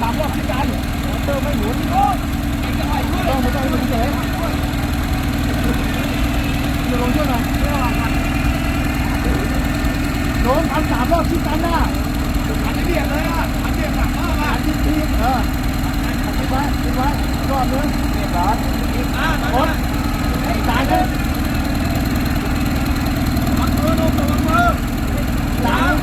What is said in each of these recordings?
สามรอบที่กันเติมไม่หมุนต้องไม่ต้องหมุนเฉยจะลงช่วยหน่อยไม่ระวังกันโดนทำสามรอบที่กันนะอันนี้เดียดเลยอะอันเดียดหนักมากอะอันที่ทีเออทิ้งไว้ทิ้งไว้รอบนึงเรียบร้อยอะหมดตายเลยวังมือลงระวังมือสาม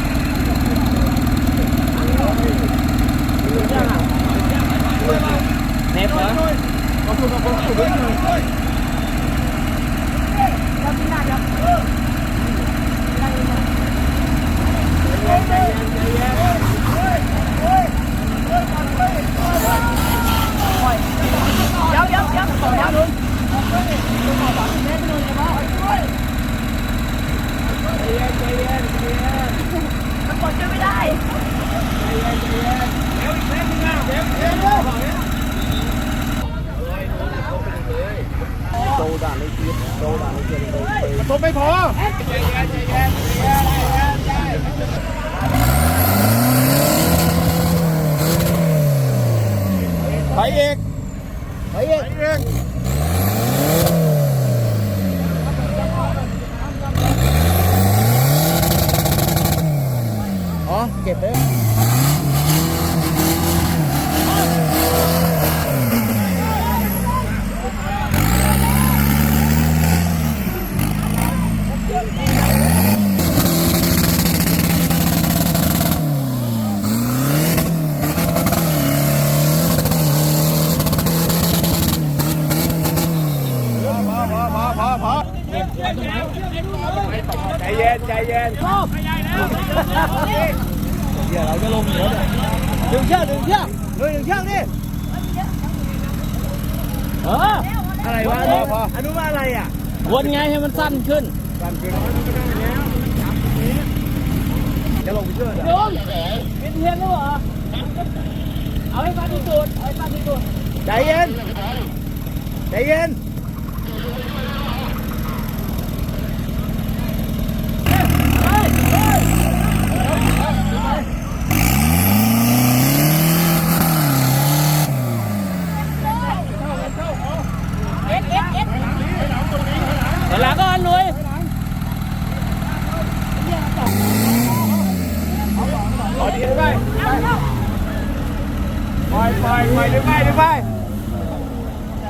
เนฟเหรอ ขอบคุณขอบคุณขอบคุณเลย เดี๋ยวเดี๋ยวเดี๋ยวเดี๋ยวมันกดช่วยไม่ได้ ตบไม่พอไปเอกไปเอกเองอ๋อเก็บเลยพอพอพอพอพอ ใจเย็นใจเย็นเดี๋ยวเราจะลงเหนือเนี่ยดึงเชือกดึงเชือกเลยดึงเชือกนี่เอออะไรวะพอพออนุว่าอะไรอะวนไงให้มันสั้นขึ้นการเกินน้อยมันก็ได้แล้วจะลงเชือกโยนเป็นเทียนหรือเปล่าเอาให้ฟันที่สุดเอาให้ฟันที่สุดใจเย็นใจเย็นเอ็ดเอ็ดเอ็ด เวลา ก่อนหนุยพอดีหรือไปล่อยปล่อยปล่อยหรือไม่หรือไม่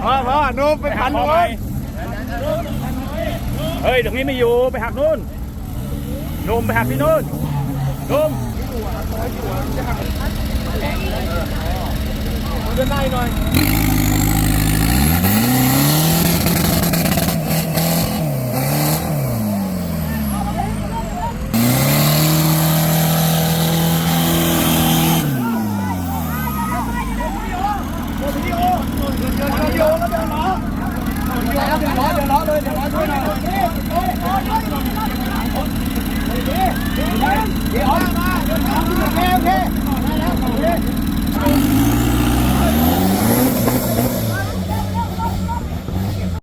พอพอนุ่มไปพันนุ่มเฮ้ยตรงนี้ไม่อยู่ไปหักนู่นนุ่มไปหักที่นู่นนุ่มมันจะได้หน่อย เดี๋ยวมาเดี๋ยมาโอเคโอเคได้แล้วโอเค